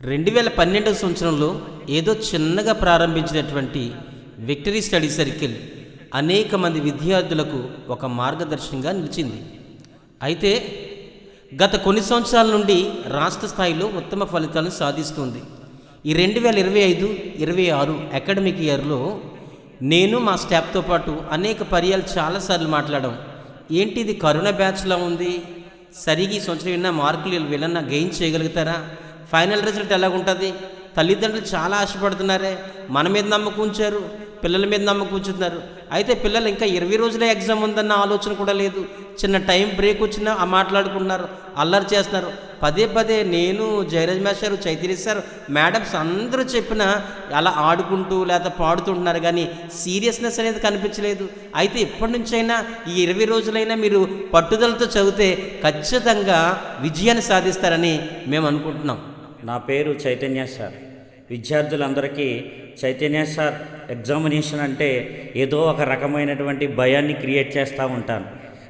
రెండు వేల పన్నెండవ సంవత్సరంలో ఏదో చిన్నగా ప్రారంభించినటువంటి విక్టరీ స్టడీ సర్కిల్ అనేక మంది విద్యార్థులకు ఒక మార్గదర్శనంగా నిలిచింది. అయితే గత కొన్ని సంవత్సరాల నుండి రాష్ట్ర స్థాయిలో ఉత్తమ ఫలితాలను సాధిస్తుంది. ఈ రెండు వేల ఇరవై ఐదు ఇరవై ఆరు అకాడమిక్ ఇయర్లో నేను మా స్టాఫ్తో పాటు అనేక పర్యాలు చాలాసార్లు మాట్లాడాం. ఏంటి ఇది కరోనా బ్యాచ్లా ఉంది? సరిగి సంవత్సరం విన్న మార్కులు వీళ్ళన్నా గెయిన్ చేయగలుగుతారా? ఫైనల్ రిజల్ట్ ఎలా ఉంటుంది తల్లిదండ్రులు చాలా ఆశపడుతున్నారే. మన మీద నమ్మకం ఉంచారు. పిల్లల మీద నమ్మకం ఉంచుతున్నారు. అయితే పిల్లలు ఇంకా ఇరవై రోజులే ఎగ్జామ్ ఉందన్న ఆలోచన కూడా లేదు. చిన్న టైం బ్రేక్ వచ్చినా ఆ మాట్లాడుకున్నారు అల్లరి చేస్తున్నారు. పదే పదే నేను Jayaraj master Chaitanya sir madams అందరూ చెప్పిన అలా ఆడుకుంటూ లేదా పాడుతుంటున్నారు కానీ సీరియస్నెస్ అనేది కనిపించలేదు. అయితే ఇప్పటి నుంచైనా ఈ ఇరవై రోజులైనా మీరు పట్టుదలతో చదివితే ఖచ్చితంగా విజయాన్ని సాధిస్తారని మేము అనుకుంటున్నాం. నా పేరు చైతన్య సార్. విద్యార్థులందరికీ చైతన్య సార్ ఎగ్జామినేషన్ అంటే ఏదో ఒక రకమైనటువంటి భయాన్ని క్రియేట్ చేస్తూ ఉంటాను.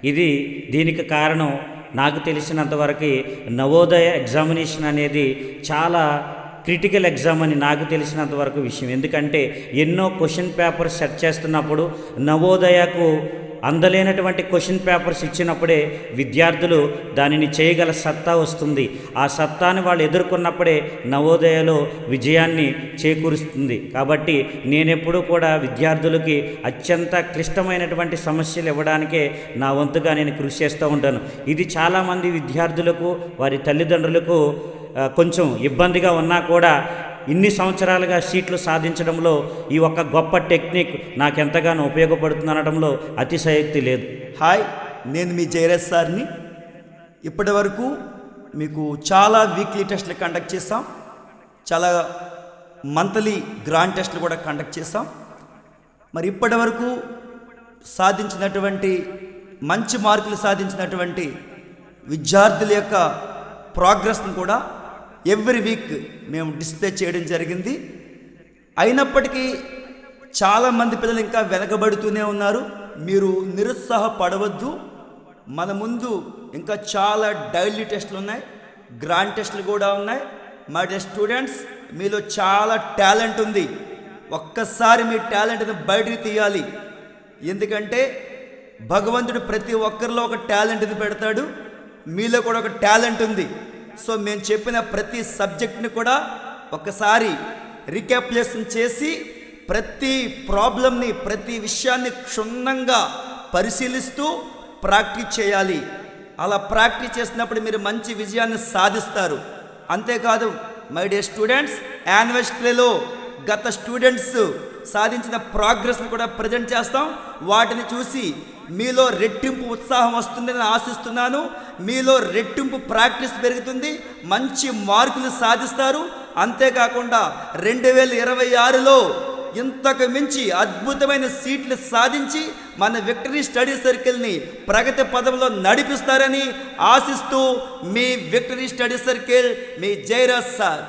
ఇది దీనికి కారణం నాకు తెలిసినంతవరకు నవోదయ ఎగ్జామినేషన్ అనేది చాలా క్రిటికల్ ఎగ్జామ్ అని నాకు తెలిసినంత వరకు విషయం. ఎందుకంటే ఎన్నో క్వశ్చన్ పేపర్స్ సెట్ చేస్తున్నప్పుడు నవోదయకు అందలేనటువంటి క్వశ్చన్ పేపర్స్ ఇచ్చినప్పుడే విద్యార్థులు దానిని చేయగల సత్తా వస్తుంది. ఆ సత్తాని వాళ్ళు ఎదుర్కొన్నప్పుడే నవోదయలో విజయాన్ని చేకూరుస్తుంది. కాబట్టి నేనెప్పుడూ కూడా విద్యార్థులకి అత్యంత క్లిష్టమైనటువంటి సమస్యలు ఇవ్వడానికే నా వంతుగా నేను కృషి చేస్తూ ఉంటాను. ఇది చాలామంది విద్యార్థులకు వారి తల్లిదండ్రులకు కొంచెం ఇబ్బందిగా ఉన్నా కూడా ఇన్ని సంవత్సరాలుగా సీట్లు సాధించడంలో ఈ ఒక్క గొప్ప టెక్నిక్ నాకెంతగానో ఉపయోగపడుతుంది అనడంలో అతిశయోక్తి లేదు. హాయ్ నేను మీ జయరాజ్ సార్ని. ఇప్పటి వరకు మీకు చాలా వీక్లీ టెస్ట్లు కండక్ట్ చేస్తాం చాలా మంత్లీ గ్రాండ్ టెస్ట్లు కూడా కండక్ట్ చేస్తాం మరి ఇప్పటి వరకు సాధించినటువంటి మంచి మార్కులు సాధించినటువంటి విద్యార్థుల యొక్క ప్రోగ్రెస్ని కూడా ఎవ్రీ వీక్ మేము డిస్ప్లే చేయడం జరిగింది. అయినప్పటికీ చాలామంది పిల్లలు ఇంకా వెనకబడుతూనే ఉన్నారు. మీరు నిరుత్సాహపడవద్దు. మన ముందు ఇంకా చాలా డైలీ టెస్ట్లు ఉన్నాయి. గ్రాండ్ టెస్ట్లు కూడా ఉన్నాయి. మా స్టూడెంట్స్ మీలో చాలా టాలెంట్ ఉంది. ఒక్కసారి మీ టాలెంట్ని బయటికి తీయాలి. ఎందుకంటే భగవంతుడు ప్రతి ఒక్కరిలో ఒక టాలెంట్ని పెడతాడు. మీలో కూడా ఒక టాలెంట్ ఉంది. సో మేము చెప్పిన ప్రతి సబ్జెక్ట్ని కూడా ఒకసారి రికాప్యులేషన్ చేసి ప్రతి ప్రాబ్లమ్ని ప్రతి విషయాన్ని క్షుణ్ణంగా పరిశీలిస్తూ ప్రాక్టీస్ చేయాలి. అలా ప్రాక్టీస్ చేసినప్పుడు మీరు మంచి విజయాన్ని సాధిస్తారు. అంతేకాదు మై డే స్టూడెంట్స్ యానివర్సరీలో గత స్టూడెంట్స్ సాధించిన ప్రోగ్రెస్ని కూడా ప్రజెంట్ చేస్తాం. వాటిని చూసి మీలో రెట్టింపు ఉత్సాహం వస్తుందని ఆశిస్తున్నాను. మీలో రెట్టింపు ప్రాక్టీస్ పెరుగుతుంది. మంచి మార్కులు సాధిస్తారు. అంతేకాకుండా రెండు వేల ఇరవై ఆరులో ఇంతకు మించి అద్భుతమైన సీట్లు సాధించి మన విక్టరీ స్టడీ సర్కిల్ని ప్రగతి పదంలో నడిపిస్తారని ఆశిస్తూ మీ విక్టరీ స్టడీ సర్కిల్ మీ జైరాజ్ సార్.